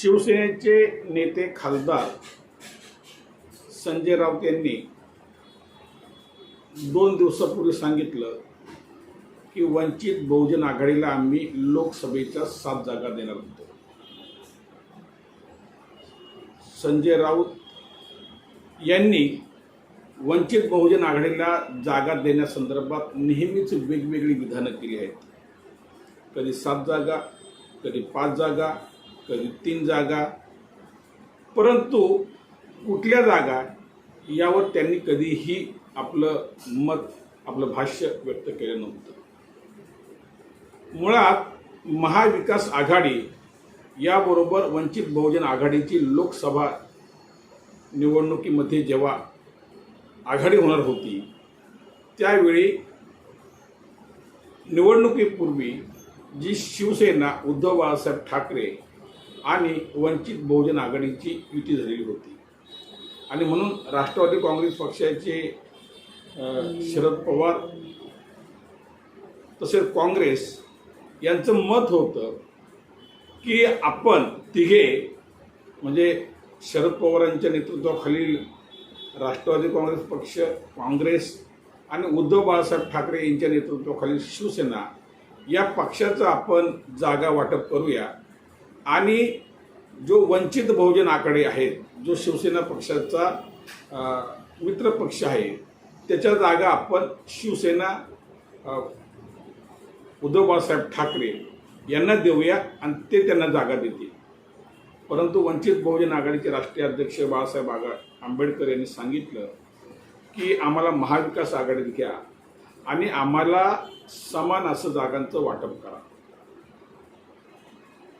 शिवसेनेचे नेते खासदार संजय राऊत यांनी दोन दिवसापूर्वी सांगितलं की वंचित बहुजन आघाडीला आम्ही लोकसभेच्या सात जागा देणार होतो. संजय राऊत यांनी वंचित बहुजन आघाडीला जागा देण्यासंदर्भात नेहमीच वेगवेगळी विधानं केली आहेत. कधी सात जागा कधी पाच जागा कधी तीन जागा परंतु कुठल्या जागा यावर त्यांनी कधीही आपलं मत आपलं भाष्य व्यक्त केलं नव्हतं. मुळात महाविकास आघाडी याबरोबर वंचित बहुजन आघाडीची लोकसभा निवडणुकीमध्ये जेव्हा आघाडी होणार होती त्यावेळी निवडणुकीपूर्वी जी शिवसेना उद्धव बाळासाहेब ठाकरे आणि वंचित बहुजन आघाडीची युती झालेली होती. आणि म्हणून राष्ट्रवादी काँग्रेस पक्षाचे शरद पवार तसेच काँग्रेस यांचं मत होतं की आपण तिघे म्हणजे शरद पवारांच्या नेतृत्वाखालील राष्ट्रवादी काँग्रेस पक्ष काँग्रेस आणि उद्धव बाळासाहेब ठाकरे यांच्या नेतृत्वाखालील शिवसेना या पक्षाचं आपण जागा वाटप करूया. आणि जो वंचित बहुजन आकडे आहेत जो शिवसेना पक्षाचा मित्र पक्ष आहे त्याच्या जागा आपण शिवसेना उद्धव बाळासाहेब ठाकरे यांना देऊया आणि ते त्यांना जागा देतील. परंतु वंचित बहुजन आघाडीचे राष्ट्रीय अध्यक्ष बाळासाहेब आगा आंबेडकर यांनी सांगितलं की आम्हाला महाविकास आघाडीत घ्या आणि आम्हाला समान असं जागांचं वाटप करा.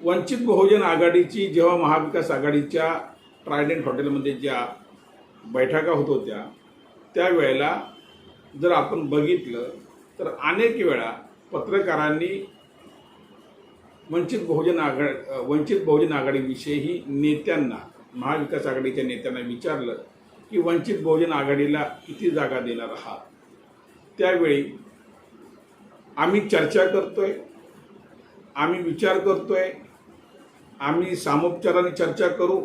वंचित बहुजन आघाडीची जेव्हा महाविकास आघाडीच्या ट्रायडंट हॉटेलमध्ये ज्या बैठका होत होत्या त्यावेळेला जर आपण बघितलं तर अनेक वेळा पत्रकारांनी वंचित बहुजन आघाड वंचित बहुजन आघाडीविषयी नेत्यांना महाविकास आघाडीच्या नेत्यांना विचारलं की वंचित बहुजन आघाडीला किती जागा देणार आहात? त्यावेळी आम्ही चर्चा करतोय आम्ही विचार करतोय आम्ही सामोपचाराने चर्चा करू.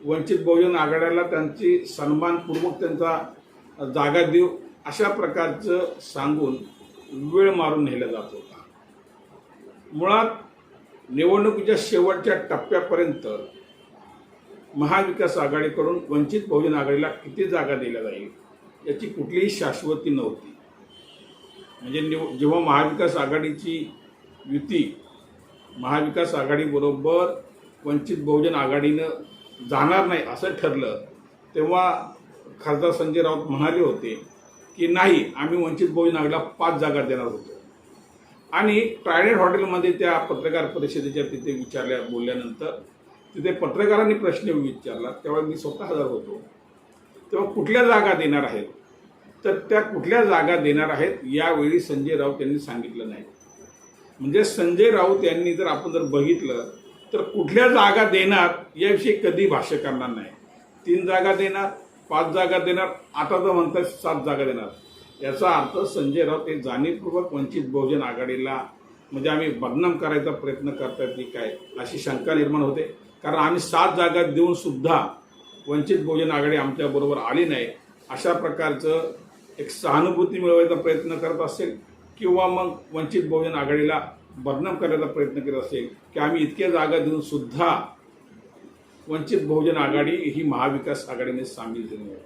वंचित बहुजन आघाड्याला त्यांची सन्मानपूर्वक त्यांचा जागा देऊ अशा प्रकारचं सांगून वेळ मारून नेला जात होता. मुळात निवडणुकीच्या शेवटच्या टप्प्यापर्यंत महाविकास आघाडीकडून वंचित बहुजन आघाडीला किती जागा दिल्या जाईल याची कुठलीही शाश्वती नव्हती. म्हणजे निव जेव्हा महाविकास आघाडीची युती महाविकास आघाडीबरोबर वंचित बहुजन आघाडीनं जाणार नाही असं ठरलं तेव्हा खासदार संजय राऊत म्हणाले होते की नाही आम्ही वंचित बहुजन आघाडीला पाच जागा देणार होतो. आणि ट्रायडेंट हॉटेलमध्ये त्या पत्रकार परिषदेच्या तिथे विचारल्या बोलल्यानंतर तिथे पत्रकारांनी प्रश्न विचारला तेव्हा मी स्वतः हजर होतो. तेव्हा कुठल्या जागा देणार आहेत? तर त्या कुठल्या जागा देणार आहेत यावेळी संजय राऊत यांनी सांगितलं नाही. म्हणजे संजय राऊत यांनी जर आपण जर बघितलं तर कुठल्या जागा देणार याविषयी कधी भाष्य करणार नाही. तीन जागा देणार पाच जागा देणार आता तर म्हणतात सात जागा देणार. याचा अर्थ संजय राऊत हे जाणीवपूर्वक वंचित बहुजन आघाडीला म्हणजे आम्ही बदनाम करायचा प्रयत्न करतात की काय अशी शंका निर्माण होते. कारण आम्ही सात जागा देऊन सुद्धा वंचित बहुजन आघाडी आमच्याबरोबर आली नाही. अशा प्रकारचं एक सहानुभूती मिळवायचा प्रयत्न करत असेल किंवा मग वंचित बहुजन आघाडीला बदनाम करण्याचा प्रयत्न करत असेल की आम्ही इतक्या जागा देऊन सुद्धा वंचित बहुजन आघाडी ही महाविकास आघाडीने सामील झाली नाही.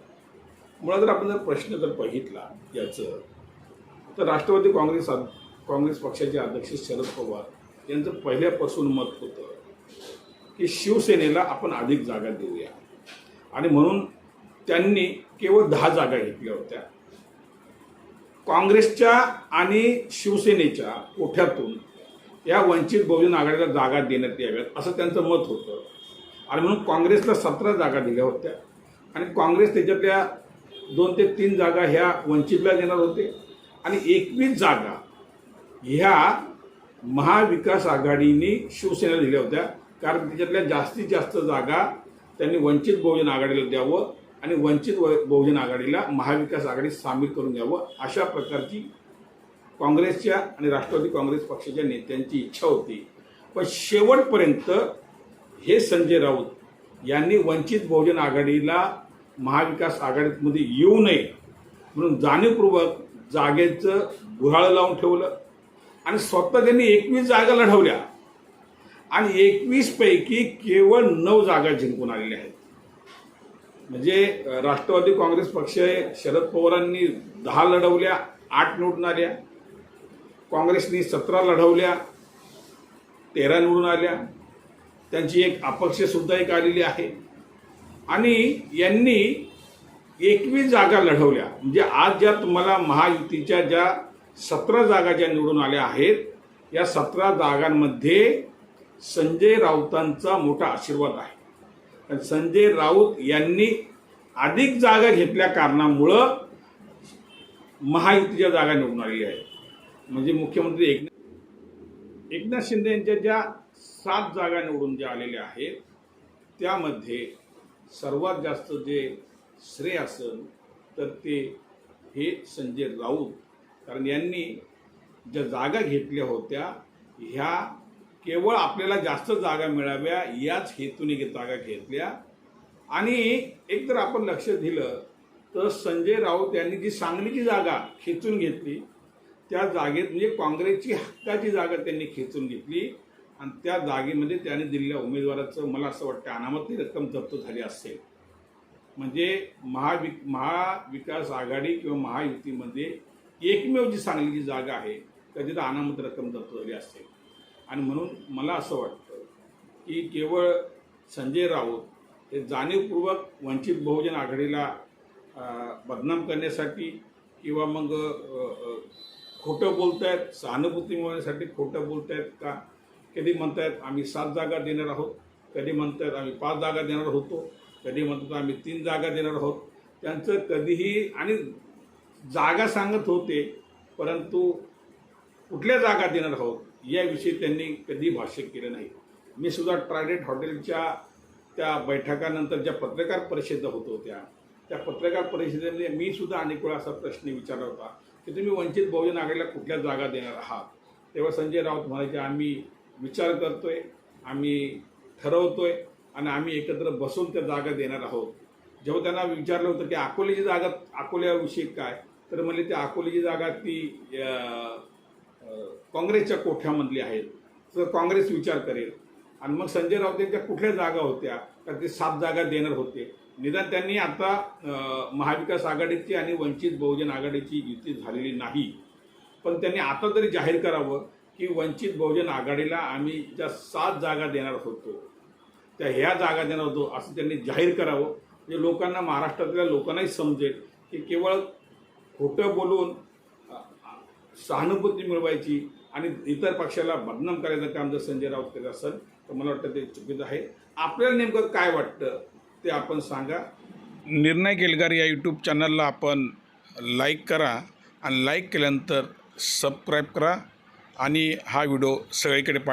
मुळात जर आपण जर प्रश्न जर बघितला याचं तर राष्ट्रवादी काँग्रेस काँग्रेस पक्षाचे अध्यक्ष शरद पवार यांचं पहिल्यापासून मत होतं की शिवसेनेला आपण अधिक जागा देऊया. आणि म्हणून त्यांनी केवळ दहा जागा घेतल्या होत्या. काँग्रेसच्या आणि शिवसेनेच्या कोठ्यातून या वंचित बहुजन आघाडीला जागा देण्यात याव्यात असं त्यांचं मत होतं. आणि म्हणून काँग्रेसला सतरा जागा दिल्या होत्या. आणि काँग्रेस त्याच्यातल्या दोन ते तीन जागा ह्या वंचितला देणार होते. आणि एकवीस जागा ह्या महाविकास आघाडीने शिवसेनेला दिल्या होत्या. कारण त्याच्यातल्या जास्तीत जास्त जागा त्यांनी वंचित बहुजन आघाडीला द्यावं आणि वंचित व- बहुजन आघाडीला महाविकास आघाडीत सामील करून घ्यावं अशा प्रकारची काँग्रेसच्या आणि राष्ट्रवादी काँग्रेस पक्षाच्या नेत्यांची इच्छा होती. पण शेवटपर्यंत हे संजय राऊत यांनी वंचित बहुजन आघाडीला महाविकास आघाडीमध्ये येऊ नये म्हणून जाणीवपूर्वक जागेचं गुऱ्हाळ लावून ठेवलं आणि स्वतः त्यांनी एकवीस जागा लढवल्या. आणि एकवीसपैकी केवळ नऊ जागा जिंकून आलेल्या आहेत. म्हणजे राष्ट्रवादी काँग्रेस पक्ष शरद पवारांनी दहा लढवल्या आठ निवडून आल्या काँग्रेसनी सतरा लढवल्या तेरा निवडून आल्या. त्यांची एक अपक्षसुद्धा एक आलेली आहे. आणि यांनी एकवीस जागा लढवल्या. म्हणजे आज ज्या तुम्हाला महायुतीच्या ज्या सतरा जागा ज्या निवडून आल्या आहेत या सतरा जागांमध्ये संजय राऊतांचा मोठा आशीर्वाद आहे. संजय राऊत यांनी अधिक जागा घेतल्या कारणामुळं महायुतीच्या जागा निवडून आलेल्या आहे. म्हणजे मुख्यमंत्री एकनाथ एकनाथ शिंदे यांच्या ज्या सात जागा निवडून ज्या आलेल्या आहेत त्यामध्ये सर्वात जास्त जे श्रेय असेल तर ते हे संजय राऊत. कारण यांनी ज्या जागा घेतल्या होत्या ह्या केवळ आपल्याला जास्त जागा मिळाव्या याच हेतूने जागा घेतल्या. आणि एक जर आपण लक्ष दिलं तर संजय राऊत यांनी जी सांगलीची जागा खेचून घेतली त्या जागेत म्हणजे काँग्रेसची हक्काची जागा त्यांनी खेचून घेतली. आणि त्या जागेमध्ये त्याने दिलेल्या उमेदवाराचं मला असं वाटतं अनामती रक्कम जप्त झाली असेल. म्हणजे महावि महाविकास आघाडी किंवा महायुतीमध्ये एकमेव जी सांगलीची जागा आहे त्याची तर अनामत रक्कम जप्त झाली असेल. आणि म्हणून मला असं वाटतं की केवळ संजय राऊत हे जाणीवपूर्वक वंचित बहुजन आघाडीला बदनाम करण्यासाठी किंवा मग खोटं बोलत आहेत सहानुभूती मिळवण्यासाठी खोटं बोलत आहेत का? कधी म्हणतायत आम्ही सात जागा देणार आहोत. कधी म्हणतात आम्ही पाच जागा देणार होतो. कधी म्हणतात आम्ही तीन जागा देणार आहोत. त्यांचं कधीही आणि जागा सांगत होते परंतु कुठल्या जागा देणार आहोत? याविषयी त्यांनी कधी भाष्य केलं नाही. मी सुद्धा ट्रायडेट हॉटेलच्या त्या बैठकानंतर ज्या पत्रकार परिषद होत होत्या त्या पत्रकार परिषदेमध्ये मी सुद्धा अनेक वेळा असा प्रश्न विचारला होता की तुम्ही वंचित बहुजन आघाडीला कुठल्या जागा देणार आहात? तेव्हा संजय राऊत म्हणायचे आम्ही विचार करतोय आम्ही ठरवतोय आणि आम्ही एकत्र बसून त्या जागा देणार आहोत. जेव्हा त्यांना विचारलं होतं की अकोल्याची जागा अकोल्याविषयी काय? तर म्हणजे त्या अकोल्याची जागा ती काँग्रेसच्या कोठ्यामधली आहेत तर काँग्रेस विचार करेल. आणि मग संजय राऊत यांच्या कुठल्या जागा होत्या तर ते सात जागा देणार होते. निदान त्यांनी आता महाविकास आघाडीची आणि वंचित बहुजन आघाडीची युती झालेली नाही. पण त्यांनी आता तरी जाहीर करावं की वंचित बहुजन आघाडीला आम्ही ज्या सात जागा देणार होतो त्या ह्या जागा देणार होतो असं त्यांनी जाहीर करावं. म्हणजे लोकांना महाराष्ट्रातल्या लोकांनाही समजेल की केवळ खोटं बोलून सहानुभूती मिळवायची आणि इतर पक्षाला बदनाम करायचं काम जर संजय राऊत करत असेल तर मला वाटतं ते चुकीचं आहे. आपल्याला नेमकं काय वाटतं ते आपण सांगा. निर्णय केलगार या यूट्यूब चॅनलला आपण लाईक करा आणि लाईक केल्यानंतर सबस्क्राईब करा आणि हा व्हिडिओ सगळीकडे पाठ